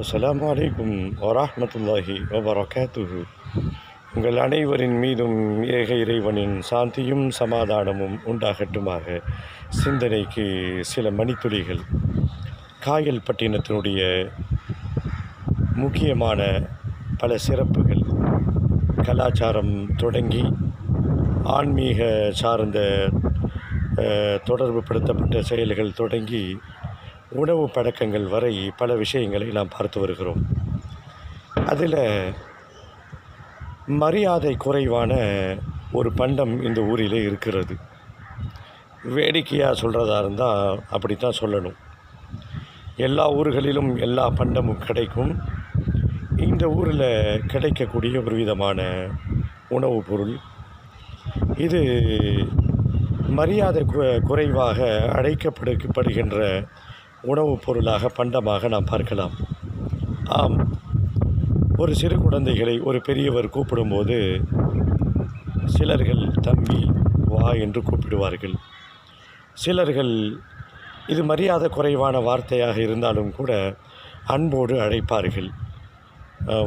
அஸ்லாம் வலைக்கும் வரமத்துல்லாஹி வபரகாத்துஹு. உங்கள் அனைவரின் மீதும் ஏக இறைவனின் சாந்தியும் சமாதானமும் உண்டாகட்டுமாக. சிந்தனைக்கு சில மணித்துளிகள். காயல் பட்டினத்தினுடைய முக்கியமான பல சிறப்புகள். கலாச்சாரம் தொடங்கி ஆன்மீக சார்ந்த தொடர்பு தொடர்புபடுத்தப்பட்ட செயல்கள் தொடங்கி உணவு பழக்கங்கள் வரை பல விஷயங்களை நாம் பார்த்து வருகிறோம். அதில் மரியாதை குறைவான ஒரு பண்டம் இந்த ஊரிலே இருக்கிறது. வேடிக்கையாக சொல்கிறதா இருந்தால் அப்படி தான் சொல்லணும். எல்லா ஊர்களிலும் எல்லா பண்டமும் கிடைக்கும். இந்த ஊரில் கிடைக்கக்கூடிய ஒரு விதமான உணவுப் பொருள். இது மரியாதை குறைவாக அழைக்கப்படுகின்ற உணவுப் பொருளாக பண்டமாக நாம் பார்க்கலாம். ஆம். ஒரு சிறு குழந்தைகளை ஒரு பெரியவர் கூப்பிடும்போது சிலர்கள் தம்பி வா என்று கூப்பிடுவார்கள். சிலர்கள் இது மரியாதை குறைவான வார்த்தையாக இருந்தாலும் கூட அன்போடு அழைப்பார்கள்.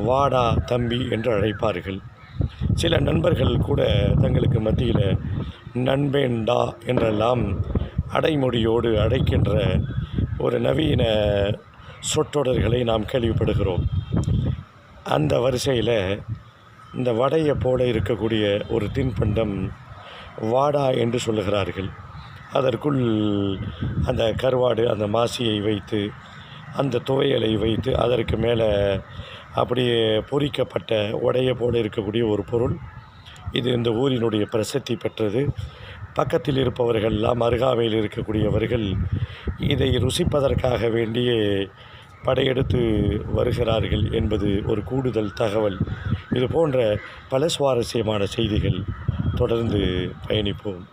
வாடா தம்பி என்று அழைப்பார்கள். சில நண்பர்கள் கூட தங்களுக்கு மத்தியில் நண்பேண்டா என்றெல்லாம் அடைமொழியோடு அழைக்கின்ற ஒரு நவீன சொற்றொடர்களை நாம் கேள்விப்படுகிறோம். அந்த வரிசையில் இந்த வடையை போல இருக்கக்கூடிய ஒரு தின்பண்டம் வாடா என்று சொல்லுகிறார்கள். அதற்குள் அந்த கருவாடு அந்த மாசியை வைத்து அந்த துவையலை வைத்து அதற்கு மேலே அப்படியே பொறிக்கப்பட்ட உடைய போல இருக்கக்கூடிய ஒரு பொருள். இது இந்த ஊரினுடைய பிரசித்தி பெற்றது. பக்கத்தில் இருப்பவர்கள்லாம் அருகாமையில் இருக்கக்கூடியவர்கள் இதை ருசிப்பதற்காக வேண்டியே படையெடுத்து வருகிறார்கள் என்பது ஒரு கூடுதல் தகவல். இது போன்ற பல சுவாரஸ்யமான செய்திகள் தொடர்ந்து பயணிப்போம்.